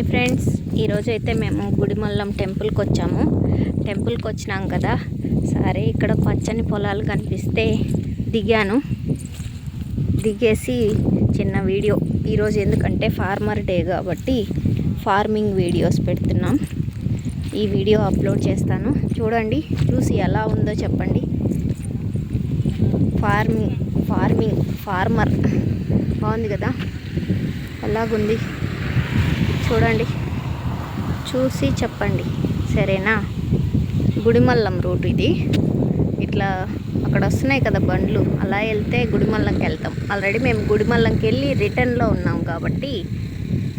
Hi friends. ఈరోజు అయితే మేము గుడిమల్లం టెంపుల్కి వచ్చాము. టెంపుల్కి వచ్చినాం కదా. సరే ఇక్కడ పచ్చని పొలాలు కనిపిస్తే దిగాను. దిగేసి చిన్న వీడియో. ఈరోజు ఎందుకంటే ఫార్మర్ డే కాబట్టి ఫార్మింగ్ వీడియోస్ పెడుతున్నాం. ఈ వీడియో అప్లోడ్ చేస్తాను. చూడండి చూసి ఎలా ఉందో చెప్పండి. Farming farming farmer. బాగుంది కదా? అలాగుంది చూడండి. చూసి చెప్పండి. సరేనా? గుడిమల్లం రూట్ ఇది. ఇట్లా అక్కడ వస్తున్నాయి కదా బండ్లు. అలా వెళ్తే గుడిమల్లంకి వెళ్తాం. ఆల్రెడీ మేము గుడిమల్లంకి వెళ్ళి రిటర్న్లో ఉన్నాం కాబట్టి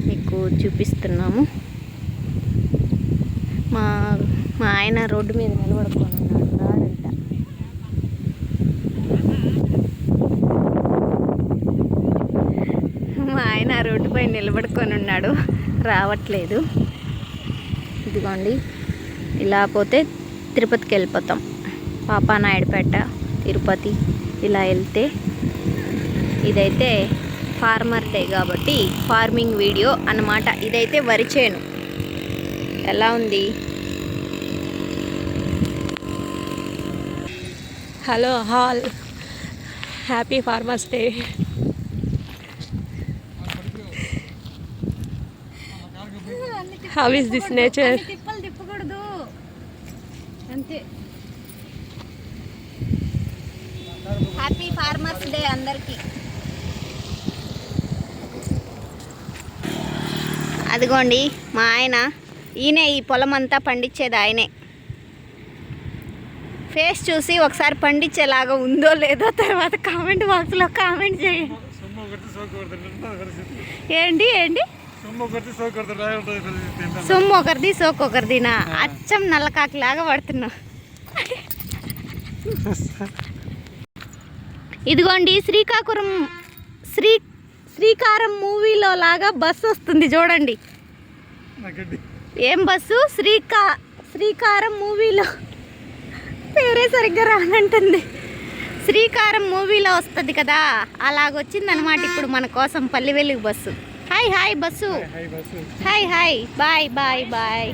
మీకు చూపిస్తున్నాము. మా మా ఆయన రోడ్డు మీద నిలబడుకొని ఉన్నాడు రాడంట మా ఆయన నిలబడుకొని ఉన్నాడు. రావట్లేదు. ఇదిగోండి. ఇలా పోతే తిరుపతికి వెళ్ళిపోతాం. పాపానాయుడుపేట తిరుపతి ఇలా వెళ్తే ఇదైతే ఫార్మర్ డే కాబట్టి ఫార్మింగ్ వీడియో అన్నమాట. ఇదైతే వరి చేను. ఎలా ఉంది? Hello hall happy farmers day. How is this nature తిప్పలు తిప్పకూడదు. అంతే. హ్యాపీ ఫార్మర్స్ డే అందరికీ. అదిగోండి మా ఆయన ఈయనే ఈ పొలం అంతా పండించేది ఆయనే. ఫేస్ చూసి ఒకసారి పండించేలాగా ఉందో లేదో తర్వాత కామెంట్ బాక్స్లో కామెంట్ చేయండి. ఏంటి ఏంటి? సొమ్ము ఒకరిది సోకు ఒకరిదినా అచ్చం నల్లకాకిలాగా పడుతున్నా. ఇదిగోండి శ్రీకాకుళం శ్రీ శ్రీకారం మూవీలో లాగా బస్సు వస్తుంది చూడండి. ఏం బస్సు? శ్రీకా శ్రీకారం మూవీలో. పేరే సరిగ్గా రానంటుంది. శ్రీకారం మూవీలో వస్తుంది కదా? అలాగొచ్చింది అనమాట ఇప్పుడు మన కోసం Palli Velugu bus. Hi hi bus hi bus hi hi bye bye bye